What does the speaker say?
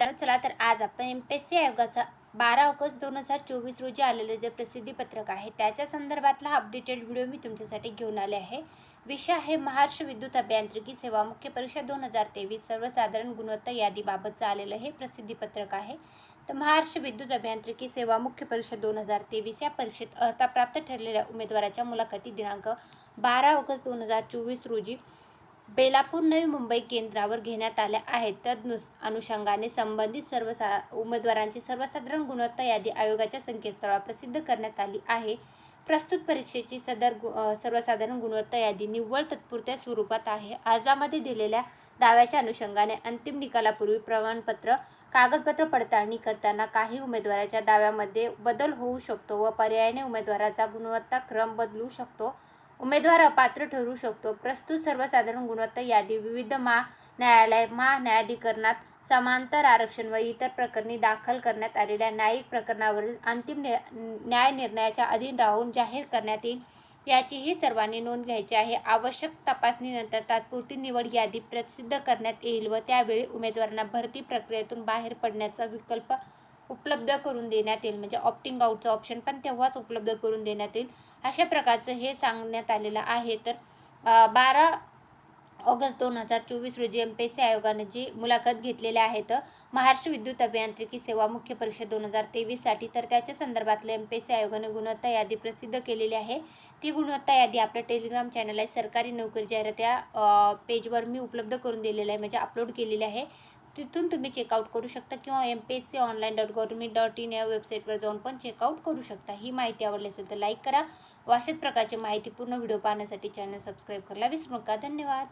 मित्रांनो चला तर आज आपण एम पी एस सी आयोगाचा बारा ऑगस्ट दोन हजार चोवीस रोजी आलेलं जे प्रसिद्धीपत्रक आहे त्याच्या संदर्भातला अपडेटेड व्हिडिओ मी तुमच्यासाठी घेऊन आले आहे. विषय आहे महाराष्ट्र विद्युत अभियांत्रिकी सेवा मुख्य परीक्षा दोन हजार तेवीस सर्वसाधारण गुणवत्ता यादीबाबतचं आलेलं हे प्रसिद्धीपत्रक आहे. तर महाराष्ट्र विद्युत अभियांत्रिकी सेवा मुख्य परीक्षा दोन हजार तेवीस या परीक्षेत अर्थाप्राप्त ठरलेल्या उमेदवाराच्या मुलाखती दिनांक बारा ऑगस्ट दोन हजार चोवीस रोजी बेलापूर नवी मुंबई केंद्रावर घेण्यात आल्या आहेत. तदनुस अनुषंगाने संबंधित सर्व सा उमेदवारांची सर्वसाधारण गुणवत्ता यादी आयोगाच्या संकेतस्थळावर प्रसिद्ध करण्यात आली आहे. प्रस्तुत परीक्षेची सदर गु सर्वसाधारण गुणवत्ता यादी निव्वळ तत्पुरत्या स्वरूपात आहे. अर्जामध्ये दिलेल्या दाव्याच्या अनुषंगाने अंतिम निकालापूर्वी प्रमाणपत्र कागदपत्र पडताळणी करताना काही उमेदवाराच्या दाव्यामध्ये बदल होऊ शकतो व पर्यायाने उमेदवाराचा गुणवत्ता क्रम बदलू शकतो. उमेदवार अपात्र ठरू शकतो. प्रस्तुत सर्वसाधारण गुणवत्ता यादी विविध मा न्यायालय महान्यायाधिकरणात समांतर आरक्षण व इतर प्रकरणी दाखल करण्यात आलेल्या न्यायिक प्रकरणावरील अंतिम न्याय निर्णयाच्या अधीन राहून जाहीर करण्यात येईल याचीही सर्वांनी नोंद घ्यायची आहे. आवश्यक तपासणीनंतर तात्पुरती निवड यादी प्रसिद्ध करण्यात येईल व त्यावेळी उमेदवारांना भरती प्रक्रियेतून बाहेर पडण्याचा विकल्प उपलब्ध करून देण्यात येईल. म्हणजे ऑप्टिंग आउटचं ऑप्शन पण तेव्हाच उपलब्ध करून देण्यात येईल. अशा प्रकारचं हे सांगण्यात आलेलं आहे. तर बारा ऑगस्ट दोन हजार चोवीस रोजी एम पी एस सी आयोगाने जी मुलाखत घेतलेल्या आहेत महाराष्ट्र विद्युत अभियांत्रिकी सेवा मुख्य परीक्षा दोन हजार तेवीससाठी तर त्याच्या संदर्भातलं एम पी एस सी आयोगाने गुणवत्ता यादी प्रसिद्ध केलेली आहे. ती गुणवत्ता यादी आपल्या टेलिग्राम चॅनल आहे सरकारी नोकरी जाहिरात या पेजवर मी उपलब्ध करून दिलेलं आहे. म्हणजे अपलोड केलेली आहे. तिथून तुम्ही चेकआउट करू शकता किंवा M P S C online dot government dot in या वेबसाईटवर जाऊन पण चेकआउट करू शकता. ही माहिती आवडली असेल तर लाईक करा. व अशाच प्रकारची माहितीपूर्ण व्हिडिओ पाहण्यासाठी चॅनल सबस्क्राईब करायला विसरू नका. धन्यवाद.